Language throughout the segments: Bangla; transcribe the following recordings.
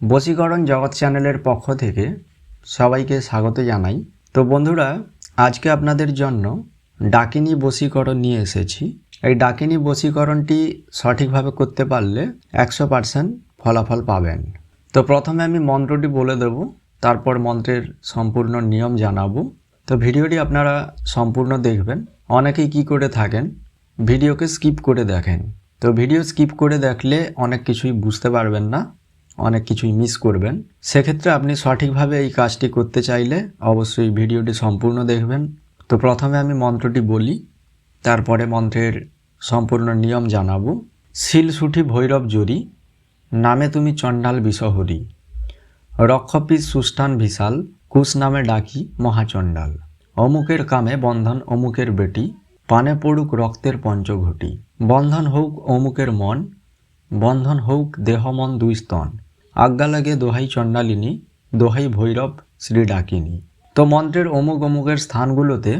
বশীকরণ জগৎ চ্যানেলের পক্ষ থেকে সবাইকে স্বাগত জানাই। তো বন্ধুরা, আজকে আপনাদের জন্য ডাকিনী বশীকরণ নিয়ে এসেছি। এই ডাকিনী বশীকরণটি সঠিকভাবে করতে পারলে একশো পার্সেন্ট ফলাফল পাবেন। তো প্রথমে আমি মন্ত্রটি বলে দেব, তারপর মন্ত্রের সম্পূর্ণ নিয়ম জানাব। তো ভিডিওটি আপনারা সম্পূর্ণ দেখবেন। অনেকেই কি করে থাকেন, ভিডিওকে স্কিপ করে দেখেন। তো ভিডিও স্কিপ করে দেখলে অনেক কিছুই বুঝতে পারবেন না। অনেক কিছুই মিস করবেন। সেক্ষেত্রে আপনি সঠিকভাবে এই কাজটি করতে চাইলে অবশ্যই ভিডিওটি সম্পূর্ণ দেখবেন। তো প্রথমে আমি মন্ত্রটি বলি, তারপরে মন্ত্রের সম্পূর্ণ নিয়ম জানাব। শিলসুঠি ভৈরব জরি নামে তুমি চণ্ডাল বিষহরি রক্ষপিস সুষ্ঠান বিশাল কুশ নামে ডাকি মহাচণ্ডাল। অমুকের কামে বন্ধন অমুকের বেটি, পানে পড়ুক রক্তের পঞ্চঘটি। বন্ধন হোক অমুকের মন, বন্ধন হোক দেহ মন দুই স্তন। আজ্ঞা লাগে দোহাই চণ্ডালিনী, দোহাই ভৈরব শ্রী ডাকিনী। তো মন্ত্রের অমুক অমুকের স্থানগুলোতে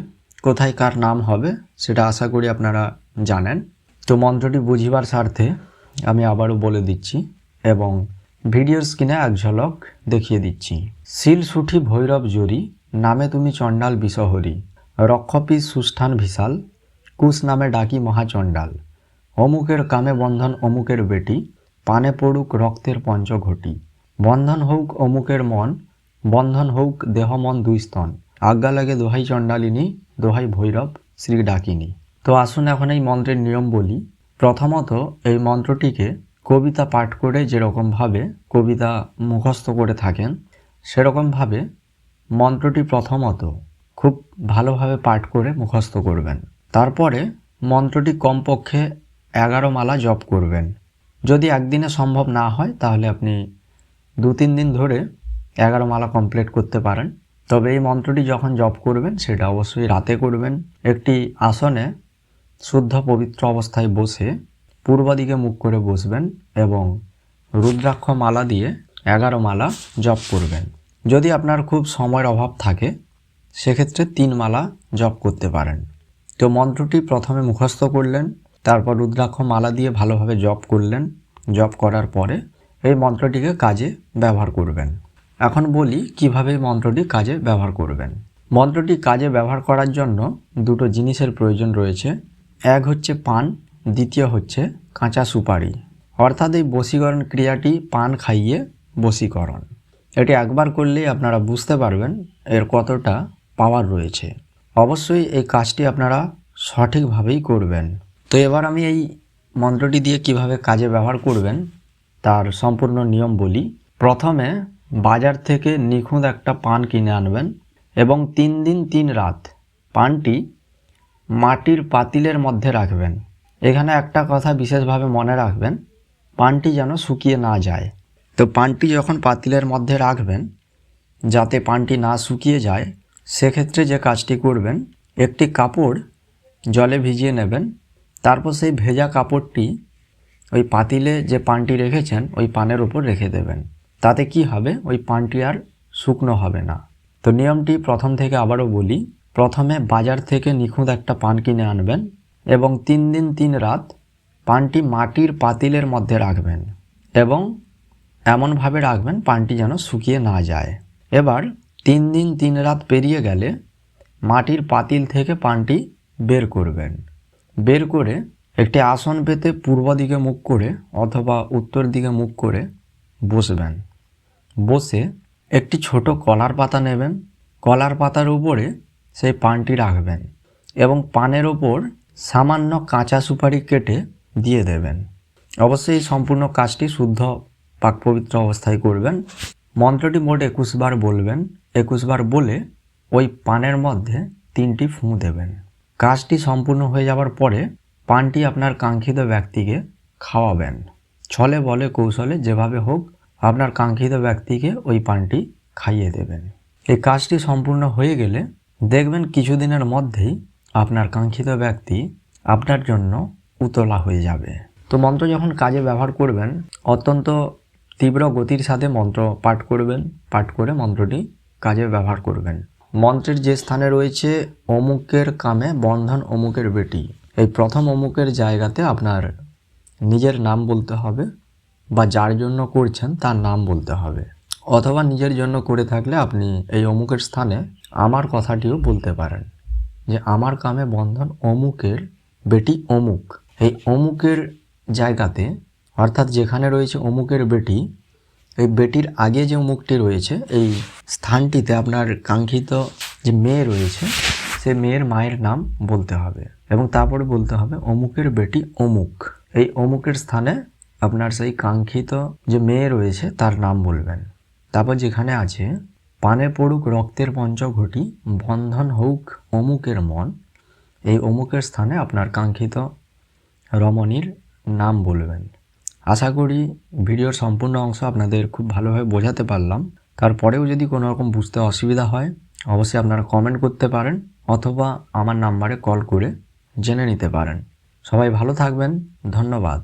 কোথায় কার নাম হবে সেটা আশা করি আপনারা জানেন। তো মন্ত্রটি বুঝিবার স্বার্থে আমি আবারও বলে দিচ্ছি এবং ভিডিওর স্ক্রিনে এক ঝলক দেখিয়ে দিচ্ছি। শিল সুঠি ভৈরব জরি, নামে তুমি চণ্ডাল বিষহরি, রক্ষপি সুষ্ঠান ভিশাল, কুশ নামে ডাকি মহাচণ্ডাল, অমুকের কামে বন্ধন অমুকের বেটি পানে পড়ুক রক্তের পঞ্চঘটি বন্ধন হোক অমুকের মন, বন্ধন হোক দেহ মন দুই স্তন। আজ্ঞা লাগে দোহাই চণ্ডালিনী, দোহাই ভৈরব, শ্রী ডাকিনী। তো আসুন এখন এই মন্ত্রের নিয়ম বলি। প্রথমত এই মন্ত্রটিকে কবিতা পাঠ করে যেরকমভাবে কবিতা মুখস্থ করে থাকেন, সেরকমভাবে মন্ত্রটি প্রথমত খুব ভালোভাবে পাঠ করে মুখস্থ করবেন। তারপরে মন্ত্রটি কমপক্ষে এগারো মালা জপ করবেন। যদি একদিনে সম্ভব না হয়, তাহলে আপনি দু তিন দিন ধরে এগারো মালা কমপ্লিট করতে পারেন। তবে এই মন্ত্রটি যখন জপ করবেন, সেটা অবশ্যই রাতে করবেন। একটি আসনে শুদ্ধ পবিত্র অবস্থায় বসে পূর্ব দিকে মুখ করে বসবেন এবং রুদ্রাক্ষ মালা দিয়ে এগারো মালা জপ করবেন। যদি আপনার খুব সময়ের অভাব থাকে, সেক্ষেত্রে তিন মালা জপ করতে পারেন। তো মন্ত্রটি প্রথমে মুখস্থ করলেন তারপর রুদ্রাক্ষ মালা দিয়ে ভালোভাবে জপ করলেন। জপ করার পরে এই মন্ত্রটিকে কাজে ব্যবহার করবেন। এখন বলি, কীভাবে এই মন্ত্রটি কাজে ব্যবহার করবেন? মন্ত্রটি কাজে ব্যবহার করার জন্য দুটো জিনিসের প্রয়োজন রয়েছে। এক হচ্ছে পান, দ্বিতীয় হচ্ছে কাঁচা সুপারি। অর্থাৎ এই বশীকরণ ক্রিয়াটি পান খাইয়ে বশীকরণ। এটি একবার করলেই আপনারা বুঝতে পারবেন এর কতটা পাওয়ার রয়েছে। অবশ্যই এই কাজটি আপনারা সঠিকভাবেই করবেন। তো এবার আমি এই মন্ত্রটি দিয়ে কীভাবে কাজে ব্যবহার করবেন, তার সম্পূর্ণ নিয়ম বলি। প্রথমে বাজার থেকে নিখুঁত একটা পান কিনে আনবেন এবং তিন দিন তিন রাত পানটি মাটির পাতিলের মধ্যে রাখবেন। এখানে একটা কথা বিশেষভাবে মনে রাখবেন, পানটি যেন শুকিয়ে না যায়। তো পানটি যখন পাতিলের মধ্যে রাখবেন, যাতে পানটি না শুকিয়ে যায়, সেক্ষেত্রে যে কাজটি করবেন, একটি কাপড় জলে ভিজিয়ে নেবেন তারপর সেই ভেজা কাপড়টি ওই পাতিলে যে পানটি রেখেছেন, ওই পানের উপর রেখে দেবেন। তাতে কি হবে? ওই পানটি আর শুকনো হবে না। তো নিয়মটি প্রথম থেকে আবারও বলি, প্রথমে বাজার থেকে নিখুঁত একটা পান কিনে আনবেন এবং তিন দিন তিন রাত পানটি মাটির পাতিলের মধ্যে রাখবেন এবং এমনভাবে রাখবেন পানটি যেন শুকিয়ে না যায়। এবার তিন দিন তিন রাত পেরিয়ে গেলে মাটির পাতিল থেকে পানটি বের করবেন। বের করে একটি আসন পেতে পূর্ব দিকে মুখ করে অথবা উত্তর দিকে মুখ করে বসবেন। বসে একটি ছোট কলার পাতা নেবেন। কলার পাতার উপরে সেই পানটি রাখবেন এবং পানের ওপর সামান্য কাঁচা সুপারি কেটে দিয়ে দেবেন। অবশ্যই সম্পূর্ণ কাজটি শুদ্ধ পাক পবিত্র অবস্থায় করবেন। মন্ত্রটি মোট একুশ বার বলবেন। একুশ বার বলে ওই পানের মধ্যে তিনটি ফুঁ দেবেন। কাজটি সম্পূর্ণ হয়ে যাওয়ার পরে পানটি আপনার কাঙ্ক্ষিত ব্যক্তিকে খাওয়াবেন। ছলে বলে কৌশলে যেভাবে হোক আপনার কাঙ্ক্ষিত ব্যক্তিকে ওই পানটি খাইয়ে দেবেন। এই কাজটি সম্পূর্ণ হয়ে গেলে দেখবেন কিছুদিনের মধ্যেই আপনার কাঙ্ক্ষিত ব্যক্তি আপনার জন্য উতলা হয়ে যাবে। তো মন্ত্র যখন কাজে ব্যবহার করবেন, অত্যন্ত তীব্র গতির সাথে মন্ত্র পাঠ করবেন, পাঠ করে মন্ত্রটি কাজে ব্যবহার করবেন। মন্ত্রের যে স্থানে রয়েছে অমুকের কামে, বন্ধন অমুকের বেটি। এই প্রথম অমুকের জায়গাতে আপনার নিজের নাম বলতে হবে বা যার জন্য করছেন তার নাম বলতে হবে। অথবা নিজের জন্য করে থাকলে আপনি এই অমুকের স্থানে আমার কথাটিও বলতে পারেন যে আমার কামে বন্ধন অমুকের, বেটি অমুক। এই অমুকের জায়গাতে, অর্থাৎ যেখানে রয়েছে অমুকের বেটি এই বেটির আগে যে অমুকটি রয়েছে, এই স্থানটিতে আপনার কাঙ্ক্ষিত যে মেয়ে রয়েছে, সে মেয়ের মায়ের নাম বলতে হবে এবং তারপরে বলতে হবে অমুকের বেটি অমুক। এই অমুকের স্থানে আপনার সেই কাঙ্ক্ষিত যে মেয়ে রয়েছে, তার নাম বলবেন। তারপর যেখানে আছে, পানে পড়ুক রক্তের পঞ্চঘটি, বন্ধন হোক অমুকের মন, এই অমুকের স্থানে আপনার কাঙ্ক্ষিত রমণীর নাম বলবেন। আশা করি ভিডিওর সম্পূর্ণ অংশ আপনাদের খুব ভালোভাবে বোঝাতে পারলাম। তারপরেও যদি কোনো রকম বুঝতে অসুবিধা হয়, অবশ্যই আপনারা কমেন্ট করতে পারেন অথবা আমার নাম্বারে কল করে জেনে নিতে পারেন। সবাই ভালো থাকবেন, ধন্যবাদ।